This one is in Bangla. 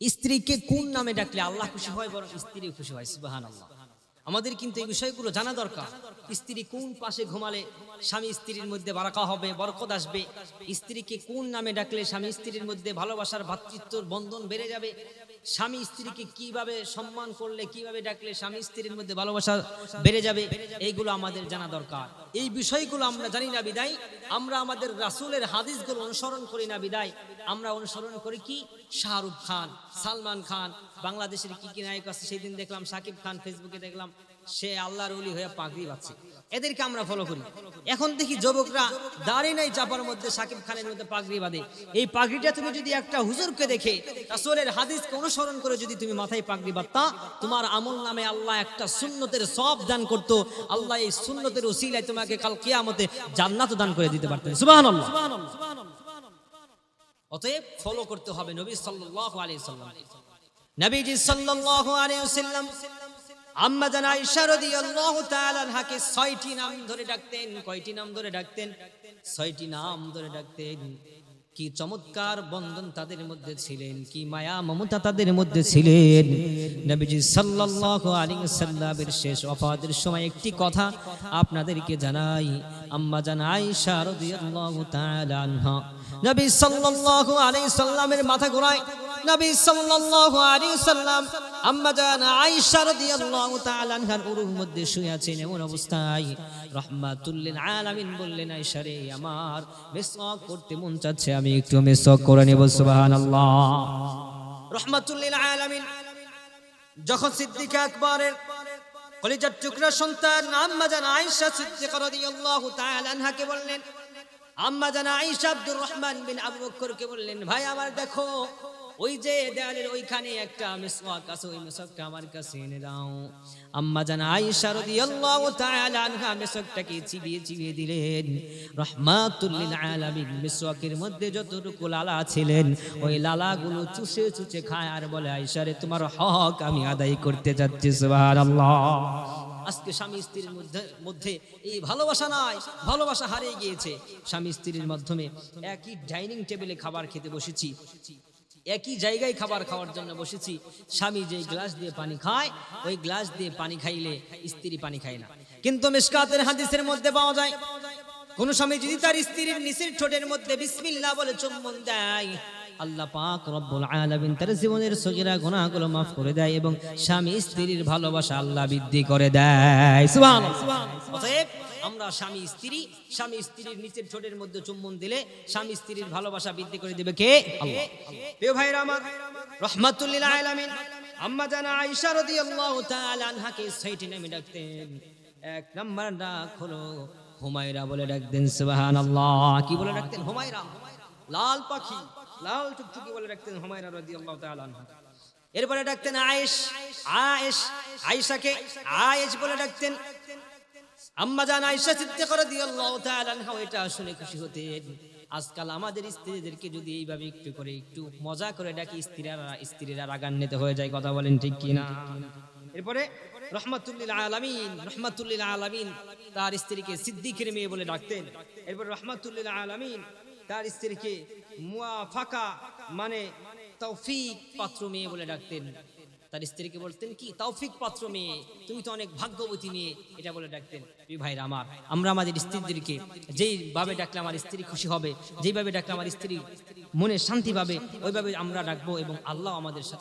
স্ত্রীকে কোন নামে ডাকলে আল্লাহ খুশি হয়? বরং স্ত্রী খুশি হয় সুবাহান আল্লাহ আমাদের কিন্তু এই বিষয়গুলো জানা দরকার। স্ত্রী কোন পাশে ঘুমালে স্বামী স্ত্রীর মধ্যে বারাকা হবে, বরকত আসবে। স্ত্রীকে কোন নামে ডাকলে স্বামী স্ত্রীর মধ্যে ভালোবাসার ভাতৃত্বর বন্ধন বেড়ে যাবে? স্বামী স্ত্রীকে কীভাবে সম্মান করলে, কীভাবে ডাকলে স্বামী স্ত্রীর মধ্যে ভালোবাসা বেড়ে যাবে? এইগুলো আমাদের জানা দরকার। এই বিষয়গুলো আমরা জানি না বিদায়। আমরা আমাদের রাসূলের হাদিসগুলো অনুসরণ করি না বিদায়। আমরা অনুসরণ করি কি? শাহরুখ খান, সালমান খান, বাংলাদেশের কি কি নায়ক আছে? সেদিন দেখলাম, সাকিব খান, ফেসবুকে দেখলাম সে আল্লাহর ওলি হয়ে পাগড়ি পাচ্ছে এদেরকে আমরা ফলো করি। এখন দেখি যুবকরা দাঁড়িয়ে নাই চাপার মধ্যে, সাকিব খানের মধ্যে পাগড়ি বাঁধে। এই পাগড়িটা তুমি যদি একটা হুজুরকে দেখে, রাসূলের হাদিসকে অনুসরণ করে যদি তুমি মাথায় পাগড়ি বাঁধতা, তোমার আমল নামে আল্লাহ একটা সুন্নতের সব দান করতো। আল্লাহ এই সুন্নতের ওসিলায় তোমাকে কাল কিয়ামতে জান্নাত দান করে দিতে পারতেন। সুবহানাল্লাহ। অতএব ফলো করতে হবে নবী সাল্লাল্লাহু আলাইহি নবীজি সাল্লাল্লাহু আলাইহি আম্মা জান আয়েশা রাদিয়াল্লাহু তাআলা আনহাকে ছয়টি নাম ধরে ডাকতেন, কয়টি নাম ধরে ডাকতেন? ছয়টি নাম ধরে ডাকতেন। কি চমৎকার বন্ধন তাদের মধ্যে ছিলেন, কি মায়া মমতা তাদের মধ্যে ছিলেন। নবীজি সাল্লাল্লাহু আলাইহি সাল্লামের শেষ ওফাতের সময় একটি কথা আপনাদেরকে জানাই। আম্মা জান আয়েশা রাদিয়াল্লাহু তাআলা আনহা। নবী সাল্লাল্লাহু আলাইহি সাল্লামের মাথা ঘোরায়। নবী সাল্লাল্লাহু আলাইহি সাল্লাম আম্মা আয়েশা রাদিয়াল্লাহু তাআলা আনহার উরুর মধ্যে শুয়ে আছেন এমন অবস্থায় রাহমাতুল লিল আলামিন বললেন, আয়েশা রে, আমার মিসওয়াক করতে মন চাচ্ছে, আমি একটু মিসওয়াক করে নেব, সুবহানাল্লাহ। রাহমাতুল লিল আলামিন যখন সিদ্দিক আকবরের কলিজার টুকরা সন্তান আম্মা আয়েশা সিদ্দিকা রাদিয়াল্লাহু তাআলা আনহাকে বললেন, আম্মা আয়েশা আব্দুর রহমান বিন আবু বললেন, ভাই, আমার দেখো ওই যে দেয়ালের ওইখানে একটা মিসওয়াক আছে, ওই মিসওয়াকটা আমার কাছে এনে দাও। আম্মা জানা আয়েশা রাদিয়াল্লাহু তাআলা আনহা মিসওয়াকটাকে চিবিয়ে চিবিয়ে দিলেন। রাহমাতুল লিল আলামিন মিসওয়াকের মধ্যে যতটুকু লালা ছিলেন, ওই লালাগুলো চুষে চুষে খায় আর বলে, আয়েশা রে, তোমার হক আমি আদায় করতে যাচ্ছি, সুবহানাল্লাহ। আজকে স্বামী স্ত্রীর মধ্যে মধ্যে এই ভালোবাসা নাই, ভালোবাসা হারিয়ে গিয়েছে। স্বামী স্ত্রীর মাধ্যমে একই ডাইনিং টেবিলে খাবার খেতে বসেছি। একই জায়গায় খাবার খাওয়ার জন্য বসেছি। স্বামী যে গ্লাস দিয়ে পানি খায়, ওই গ্লাস দিয়ে পানি খাইলে স্ত্রী পানি খায় না। কিন্তু মিসকাতের হাদিসের মধ্যে পাওয়া যায়, কোন স্বামী যদি তার স্ত্রীর নিচের ঠোঁটের মধ্যে বিসমিল্লাহ বলে চুম্বন দেয়, আল্লাহ পাক রব্বুল আলামিন তার জীবনের সগীরা গুনাহগুলো maaf করে দেয় এবং স্বামী স্ত্রীর ভালোবাসা আল্লাহ বৃদ্ধি করে দেয়। সুবহানাল্লাহ। অতএব আমরা স্বামী স্ত্রী স্বামী স্ত্রীর নিচের ঠোঁটের মধ্যে চুম্বন দিলে স্বামী স্ত্রীর ভালোবাসা বৃদ্ধি করে দিবে কে? প্রিয় ভাইরা আমার আলামিন আম্মা জানা আয়েশা রাদিয়াল্লাহু তাআলা আনহাকে সেইটি নামে ডাকতেন। এক নাম্বার ডাক হলো হুমায়রা বলে ডাকতেন সুবহানাল্লাহ। কি বলে ডাকতেন হুমায়রা? লাল পাখি লাল টুকটুকি বলে ডাকতেন হুমায়রা রাদিয়াল্লাহু তাআলা আনহা। এরপরে ডাকতেন আয়েশ আয়েশ আয়েশাকে আয়েশ বলে ডাকতেন। আম্মা জান আয়েশা সিদ্দিকা রাদিয়াল্লাহু তাআলা আনহা, এটা শুনে খুশি হতেন। আজকাল আমাদের স্ত্রীদেরকে যদি এইভাবে একটু করে, একটু মজা করে ডাকি, স্ত্রীরা স্ত্রীরা রাগান্বিত হয়ে যায়, কথা বলেন ঠিক এরপরে রহমাতুল্লিল আলামিন রহমাতুল্লিল আলামিন তার স্ত্রীকে সিদ্দিকের মেয়ে বলে ডাকতেন। এরপর রহমাতুল্লিল আলামিন তার স্ত্রীকে মুআফাকা মানে তৌফিক পাত্র মেয়ে বলে ডাকতেন। তার স্ত্রীকে বলতেন, কি, তৌফিক পাত্র মেয়ে, তুমি তো অনেক ভাগ্যবতী মেয়ে। এটা বলে ডাকতেন, প্রিয় ভাইরা আমার, আমরা আমাদের স্ত্রীদেরকে যেইভাবে ডাকলে আমার স্ত্রী খুশি হবে যেইভাবে ডাকলে আমার স্ত্রী মনে শান্তি পাবে, ওইভাবে আমরা ডাকবো এবং আল্লাহ আমাদের সাথে